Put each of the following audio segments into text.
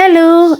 Hello,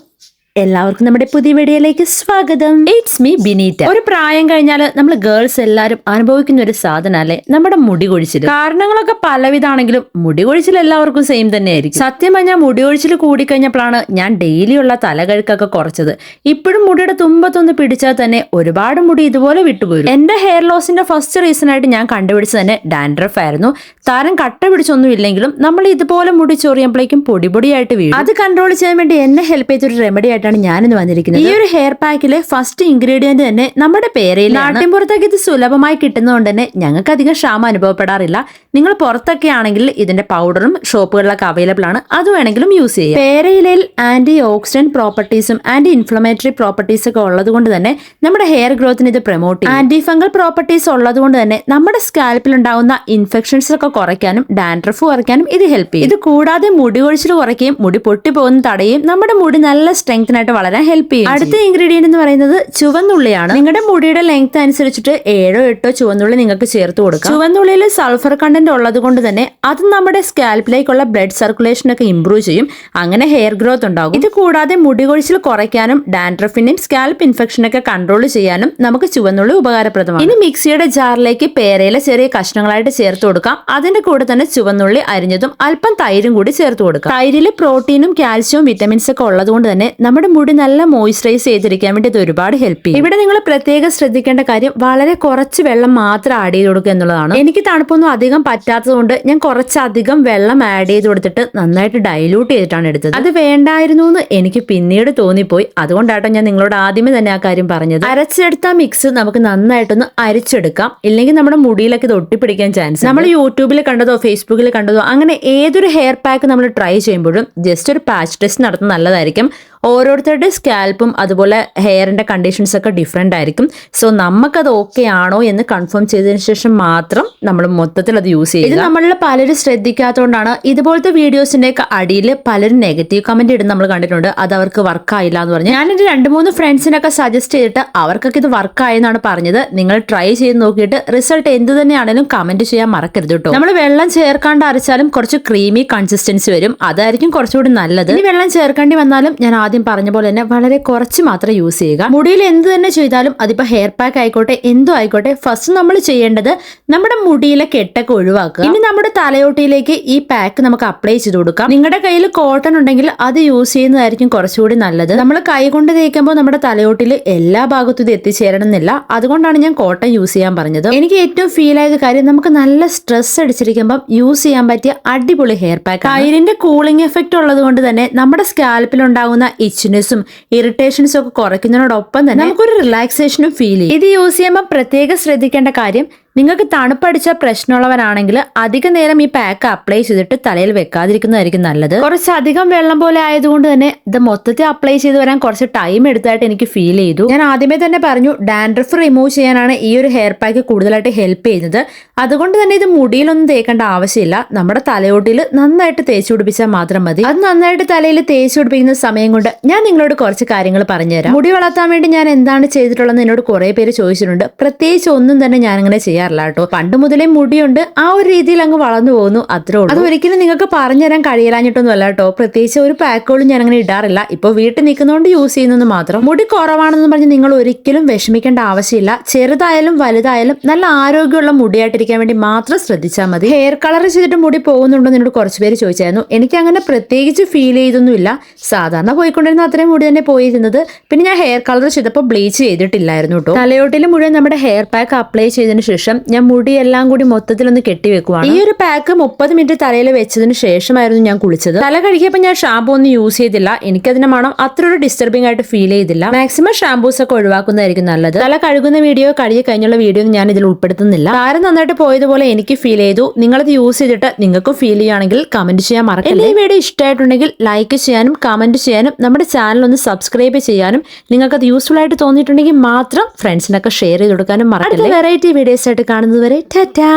എല്ലാവർക്കും നമ്മുടെ പുതിയ വീഡിയോയിലേക്ക് സ്വാഗതം. ഇറ്റ്സ് മീ ബിനീറ്റ ഒരു പ്രായം കഴിഞ്ഞാൽ നമ്മൾ ഗേൾസ് എല്ലാവരും അനുഭവിക്കുന്ന ഒരു സാധനല്ലേ? നമ്മുടെ മുടി കൊഴിച്ചിൽ കാരണങ്ങളൊക്കെ പലവിധാണെങ്കിലും മുടി കൊഴിച്ചിൽ എല്ലാവർക്കും സെയിം തന്നെയായിരിക്കും. സത്യം പറഞ്ഞാൽ മുടി കൊഴിച്ചിൽ കൂടിക്കഴിഞ്ഞപ്പോഴാണ് ഞാൻ ഡെയിലി ഡെയിലിയുള്ള തലകഴുക്കൊക്കെ കുറച്ചത്. ഇപ്പോഴും മുടിയുടെ തുമ്പത്തൊന്ന് പിടിച്ചാൽ തന്നെ ഒരുപാട് മുടി ഇതുപോലെ വിട്ടുപോരും എന്റെ ഹെയർ ലോസിന്റെ ഫസ്റ്റ് റീസൺ ആയിട്ട് ഞാൻ കണ്ടുപിടിച്ചത് തന്നെ ഡാൻഡ്രഫ് ആയിരുന്നു. താരം കട്ട പിടിച്ചൊന്നും ഇല്ലെങ്കിലും നമ്മൾ ഇതുപോലെ മുടി ചൊറിയുമ്പോഴേക്കും പൊടി പൊടിയായിട്ട് വീഴും. അത് കൺട്രോൾ ചെയ്യാൻ വേണ്ടി എന്നെ ഹെൽപ്പ് ചെയ്തൊരു റെമഡി ആയിട്ടാണ് ഞാനിന്ന് വന്നിരിക്കുന്നത്. ഈ ഒരു ഹെയർ പാക്കിലെ ഫസ്റ്റ് ഇൻഗ്രീഡിയന്റ് തന്നെ നമ്മുടെ പേരയിൽ നാട്ടിൻപുറത്തേക്ക് ഇത് സുലഭമായി കിട്ടുന്നതുകൊണ്ട് തന്നെ ഞങ്ങൾക്ക് അധികം ക്ഷാമം അനുഭവപ്പെടാറില്ല. നിങ്ങൾ പുറത്തൊക്കെ ആണെങ്കിൽ ഇതിന്റെ പൗഡറും ഷോപ്പുകളിലൊക്കെ അവൈലബിൾ ആണ്. അത് വേണമെങ്കിലും യൂസ് ചെയ്യാം. പേരയിലയിൽ ആന്റി ഓക്സിഡന്റ് പ്രോപ്പർട്ടീസും ആന്റി ഇൻഫ്ലമേറ്ററി പ്രോപ്പർട്ടീസ് ഒക്കെ ഉള്ളത് കൊണ്ട് തന്നെ നമ്മുടെ ഹെയർ ഗ്രോത്തിന് ഇത് പ്രൊമോട്ട് ചെയ്യും. ആന്റി ഫംഗൽ പ്രോപ്പർട്ടീസ് ഉള്ളത് കൊണ്ട് തന്നെ നമ്മുടെ സ്കാൽപ്പിൽ ഉണ്ടാവുന്ന ഇൻഫെക്ഷൻസ് ഒക്കെ കുറയ്ക്കാനും ഡാൻഡ്രഫ് കുറയ്ക്കാനും ഇത് ഹെൽപ്പ് ചെയ്യും. ഇത് കൂടാതെ മുടി കൊഴിച്ചിൽ കുറയ്ക്കുകയും മുടി പൊട്ടി പോകുന്ന തടയും നമ്മുടെ മുടി നല്ല സ്ട്രെങ്തിനായിട്ട് വളരാൻ ഹെൽപ്പ് ചെയ്യും അടുത്ത ഇൻഗ്രീഡിയന്റ് എന്ന് പറയുന്നത് ചുവന്നുള്ളിയാണ്. നിങ്ങളുടെ മുടിയുടെ ലെങ്ത് അനുസരിച്ചിട്ട് ഏഴോ എട്ടോ ചുവന്നുള്ളി നിങ്ങൾക്ക് ചേർത്ത് കൊടുക്കാം. ചുവന്നുള്ളിയിൽ സൾഫർ കണ്ടന്റ് ഉള്ളത് കൊണ്ട് തന്നെ അത് നമ്മുടെ സ്കാൽപ്പിലേക്കുള്ള ബ്ലഡ് സർക്കുലേഷൻ ഒക്കെ ഇംപ്രൂവ് ചെയ്യും. അങ്ങനെ ഹെയർ ഗ്രോത്ത് ഉണ്ടാകും. ഇത് കൂടാതെ മുടി കൊഴിച്ചിൽ കുറയ്ക്കാനും ഡാൻഡ്രഫിനെയും സ്കാൽപ്പ് ഇൻഫെക്ഷനൊക്കെ കൺട്രോൾ ചെയ്യാനും നമുക്ക് ചുവന്നുള്ളി ഉപകാരപ്രദമാണ്. ഇനി മിക്സിയുടെ ജാറിലേക്ക് പേരയിലെ ചെറിയ കഷ്ണങ്ങളായിട്ട് ചേർത്ത് കൊടുക്കാം. അതിന്റെ കൂടെ തന്നെ ചുവന്നുള്ളി അരിഞ്ഞതും അല്പം തൈരും കൂടി ചേർത്ത് കൊടുക്കാം. തൈരിൽ പ്രോട്ടീനും കാൽസ്യവും വിറ്റമിൻസ് ഒക്കെ ഉള്ളത് കൊണ്ട് തന്നെ നമ്മുടെ മുടി നല്ല മോയിസ്ചറൈസ് ചെയ്തിരിക്കാൻ വേണ്ടി ഇത് ഒരുപാട് ഹെൽപ്പ് ചെയ്യും. ഇവിടെ നിങ്ങൾ പ്രത്യേകം ശ്രദ്ധിക്കേണ്ട കാര്യം വളരെ കുറച്ച് വെള്ളം മാത്രം ആഡ് ചെയ്ത് കൊടുക്കുക എന്നുള്ളതാണ്. എനിക്ക് തണുപ്പൊന്നും അധികം പറ്റാത്തതുകൊണ്ട് ഞാൻ കുറച്ചധികം വെള്ളം ആഡ് ചെയ്ത് കൊടുത്തിട്ട് നന്നായിട്ട് ഡൈലൂട്ട് ചെയ്തിട്ടാണ് എടുത്തത്. അത് വേണ്ടായിരുന്നു എന്ന് എനിക്ക് പിന്നീട് തോന്നിപ്പോയി. അതുകൊണ്ടാട്ടോ ഞാൻ നിങ്ങളോട് ആദ്യമേ തന്നെ ആ കാര്യം പറഞ്ഞത്. അരച്ചെടുത്ത മിക്സ് നമുക്ക് നന്നായിട്ടൊന്ന് അരിച്ചെടുക്കാം. ഇല്ലെങ്കിൽ നമ്മുടെ മുടിയിലൊക്കെ ഇത് ഒട്ടിപ്പിടിക്കാൻ ചാൻസ് നമ്മൾ യൂട്യൂബിൽ കണ്ടതോ ഫേസ്ബുക്കിൽ കണ്ടതോ അങ്ങനെ ഏതൊരു ഹെയർ പാക്ക് നമ്മൾ ട്രൈ ചെയ്യുമ്പോഴും ജസ്റ്റ് ഒരു പാച്ച് ടെസ്റ്റ് നടത്തുന്നത് നല്ലതായിരിക്കും. ഓരോരുത്തരുടെ സ്കാൽപ്പും അതുപോലെ ഹെയറിന്റെ കണ്ടീഷൻസ് ഒക്കെ ഡിഫറെന്റ് ആയിരിക്കും. സോ നമുക്കത് ഓക്കെ ആണോ എന്ന് കൺഫേം ചെയ്തതിന് ശേഷം മാത്രം നമ്മൾ മൊത്തത്തിൽ അത് യൂസ് ചെയ്യും ഇത് നമ്മളിൽ പലരും ശ്രദ്ധിക്കാത്തതുകൊണ്ടാണ് ഇതുപോലത്തെ വീഡിയോസിന്റെ ഒക്കെ അടിയിൽ പലരും നെഗറ്റീവ് കമന്റ് ഇടുന്ന നമ്മൾ കണ്ടിട്ടുണ്ട്. അത് അവർക്ക് വർക്ക് ആയില്ല എന്ന് പറഞ്ഞു. ഞാനെന്റെ രണ്ട് മൂന്ന് ഫ്രണ്ട്സിനൊക്കെ സജസ്റ്റ് ചെയ്തിട്ട് അവർക്കൊക്കെ ഇത് വർക്ക് ആയെന്നാണ് പറഞ്ഞത്. നിങ്ങൾ ട്രൈ ചെയ്ത് നോക്കിയിട്ട് റിസൾട്ട് എന്ത് തന്നെയാണെങ്കിലും കമന്റ് ചെയ്യാൻ മറക്കരുത് കേട്ടോ നമ്മൾ വെള്ളം ചേർക്കാണ്ട് അരച്ചാലും കുറച്ച് ക്രീമി കൺസിസ്റ്റൻസി വരും. അതായിരിക്കും കുറച്ചുകൂടി നല്ലത്. ഇനി വെള്ളം ചേർക്കേണ്ടി വന്നാലും ഞാൻ ആദ്യം പറഞ്ഞ പോലെ തന്നെ വളരെ കുറച്ച് മാത്രം യൂസ് ചെയ്യുക. മുടിയിൽ എന്ത് തന്നെ ചെയ്താലും അതിപ്പോ ഹെയർ പാക്ക് ആയിക്കോട്ടെ എന്തോ ആയിക്കോട്ടെ ഫസ്റ്റ് നമ്മൾ ചെയ്യേണ്ടത് നമ്മുടെ മുടിയിലെ കെട്ടൊക്കെ ഒഴിവാക്കുക. ഇനി നമ്മുടെ തലയോട്ടിയിലേക്ക് ഈ പാക്ക് നമുക്ക് അപ്ലൈ ചെയ്ത് കൊടുക്കാം. നിങ്ങളുടെ കയ്യിൽ കോട്ടൺ ഉണ്ടെങ്കിൽ അത് യൂസ് ചെയ്യുന്നതായിരിക്കും കുറച്ചുകൂടി നല്ലത്. നമ്മൾ കൈ കൊണ്ട് തേക്കുമ്പോൾ നമ്മുടെ തലയോട്ടിൽ എല്ലാ ഭാഗത്തും ഇത് എത്തിച്ചേരണം എന്നില്ല അതുകൊണ്ടാണ് ഞാൻ കോട്ടൺ യൂസ് ചെയ്യാൻ പറഞ്ഞത്. എനിക്ക് ഏറ്റവും ഫീൽ ആയത് കാര്യം നമുക്ക് നല്ല സ്ട്രെസ് അടിച്ചിരിക്കുമ്പോൾ യൂസ് ചെയ്യാൻ പറ്റിയ അടിപൊളി ഹെയർ പാക്ക് കൈരിന്റെ കൂളിംഗ് എഫക്റ്റ് ഉള്ളത് കൊണ്ട് തന്നെ നമ്മുടെ സ്കാൽപ്പിൽ ഉണ്ടാകുന്ന ഇച്ചിനെസ്സും ഇറിറ്റേഷൻസും ഒക്കെ കുറയ്ക്കുന്നതിനോടൊപ്പം തന്നെ നമുക്കൊരു റിലാക്സേഷനും ഫീൽ ചെയ്യും. ഇത് യൂസ് ചെയ്യുമ്പോൾ പ്രത്യേകം ശ്രദ്ധിക്കേണ്ട കാര്യം നിങ്ങൾക്ക് തണുപ്പടിച്ച പ്രശ്നമുള്ളവരാണെങ്കിൽ അധിക നേരം ഈ പാക്ക് അപ്ലൈ ചെയ്തിട്ട് തലയിൽ വെക്കാതിരിക്കുന്നതായിരിക്കും നല്ലത്. കുറച്ചധികം വെള്ളം പോലെ ആയതുകൊണ്ട് തന്നെ ഇത് മൊത്തത്തിൽ അപ്ലൈ ചെയ്ത് വരാൻ കുറച്ച് ടൈം എടുത്തായിട്ട് എനിക്ക് ഫീൽ ചെയ്തു. ഞാൻ ആദ്യമേ തന്നെ പറഞ്ഞു ഡാൻഡ്രഫ് റിമൂവ് ചെയ്യാനാണ് ഈ ഒരു ഹെയർ പാക്ക് കൂടുതലായിട്ട് ഹെൽപ്പ് ചെയ്യുന്നത്. അതുകൊണ്ട് തന്നെ ഇത് മുടിയിലൊന്നും തേക്കേണ്ട ആവശ്യമില്ല. നമ്മുടെ തലയോട്ടിൽ നന്നായിട്ട് തേച്ചു പിടിപ്പിച്ചാൽ മാത്രം മതി. അത് നന്നായിട്ട് തലയിൽ തേച്ചു പിടിപ്പിക്കുന്ന സമയം കൊണ്ട് ഞാൻ നിങ്ങളോട് കുറച്ച് കാര്യങ്ങൾ പറഞ്ഞുതരാം. മുടി വളർത്താൻ വേണ്ടി ഞാൻ എന്താണ് ചെയ്തിട്ടുള്ളത് എന്നോട് കുറെ പേര് ചോദിച്ചിട്ടുണ്ട്. പ്രത്യേകിച്ച് ഒന്നും തന്നെ ഞാൻ അങ്ങനെ ചെയ്യാറില്ല കേട്ടോ. പണ്ട് മുതലേ മുടിയുണ്ട്. ആ ഒരു രീതിയിൽ അങ്ങ് വളർന്നു പോകുന്നു. അത്രേ ഉള്ളൂ. അത് ഒരിക്കലും നിങ്ങൾക്ക് പറഞ്ഞുതരാൻ കഴിയില്ലാഞ്ഞിട്ടൊന്നും അല്ല കേട്ടോ. പ്രത്യേകിച്ച് ഒരു പാക്കുകളും ഞാൻ അങ്ങനെ ഇടാറില്ല. ഇപ്പൊ വീട്ടിൽ നിൽക്കുന്നതുകൊണ്ട് യൂസ് ചെയ്യുന്നത് മാത്രം. മുടി കുറവാണെന്ന് പറഞ്ഞ് നിങ്ങൾ ഒരിക്കലും വിഷമിക്കേണ്ട ആവശ്യമില്ല. ചെറുതായാലും വലുതായാലും നല്ല ആരോഗ്യമുള്ള മുടിയായിട്ടിരിക്കാൻ വേണ്ടി മാത്രം ശ്രദ്ധിച്ചാൽ മതി. ഹെയർ കളർ ചെയ്തിട്ട് മുടി പോകുന്നുണ്ടോ എന്നോട് കുറച്ച് പേര് ചോദിച്ചായിരുന്നു. എനിക്ക് അങ്ങനെ പ്രത്യേകിച്ച് ഫീൽ ചെയ്തൊന്നുമില്ല. സാധാരണ പോയിക്കൊണ്ടിരുന്ന അത്രയും മുടി തന്നെ പോയിരുന്നത്. പിന്നെ ഞാൻ ഹെയർ കളർ ചെയ്തപ്പോൾ ബ്ലീച്ച് ചെയ്തിട്ടില്ലായിരുന്നു കേട്ടോ. തലയോട്ടിൽ മുഴുവൻ നമ്മുടെ ഹെയർ പാക്ക് അപ്ലൈ ചെയ്തതിന് ശേഷം ഞാൻ മുടി എല്ലാം കൂടി മൊത്തത്തിലൊന്ന് കെട്ടിവെക്കുവാണ്. ഈ ഒരു പാക്ക് മുപ്പത് മിനിറ്റ് തലയിൽ വെച്ചതിന് ശേഷമായിരുന്നു ഞാൻ കുളിച്ചത്. തല കഴുകിയപ്പോൾ ഞാൻ ഷാമ്പൂ ഒന്നും യൂസ് ചെയ്തില്ല. എനിക്കതിന്റെ മണം അത്ര ഒരു ഡിസ്റ്റർബിംഗ് ആയിട്ട് ഫീൽ ചെയ്തില്ല. മാക്സിമം ഷാമ്പൂസ് ഒക്കെ ഒഴിവാക്കുന്നതായിരിക്കും നല്ലത്. തല കഴുകുന്ന വീഡിയോ കഴുകി കഴിഞ്ഞുള്ള വീഡിയോ ഞാൻ ഇതിൽ ഉൾപ്പെടുത്തുന്നില്ല. താരം നന്നായിട്ട് പോയതുപോലെ എനിക്ക് ഫീൽ ചെയ്തു. നിങ്ങളത് യൂസ് ചെയ്തിട്ട് നിങ്ങൾക്കും ഫീൽ ചെയ്യുകയാണെങ്കിൽ കമന്റ് ചെയ്യാൻ മറക്കല്ലേ. ഈ വീഡിയോ ഇഷ്ടമായിട്ടുണ്ടെങ്കിൽ ലൈക്ക് ചെയ്യാനും കമന്റ് ചെയ്യാനും നമ്മുടെ ചാനൽ ഒന്ന് സബ്സ്ക്രൈബ് ചെയ്യാനും നിങ്ങൾക്ക് നിങ്ങൾക്കത് യൂസ്ഫുൾ ആയിട്ട് തോന്നിയിട്ടുണ്ടെങ്കിൽ മാത്രം ഫ്രണ്ട്സിനൊക്കെ ഷെയർ ചെയ്ത് കൊടുക്കാനും മറക്കല്ലേ. വെറൈറ്റി വീഡിയോസ് ആയിട്ട് കാണുന്നത് വരെ ടാറ്റാ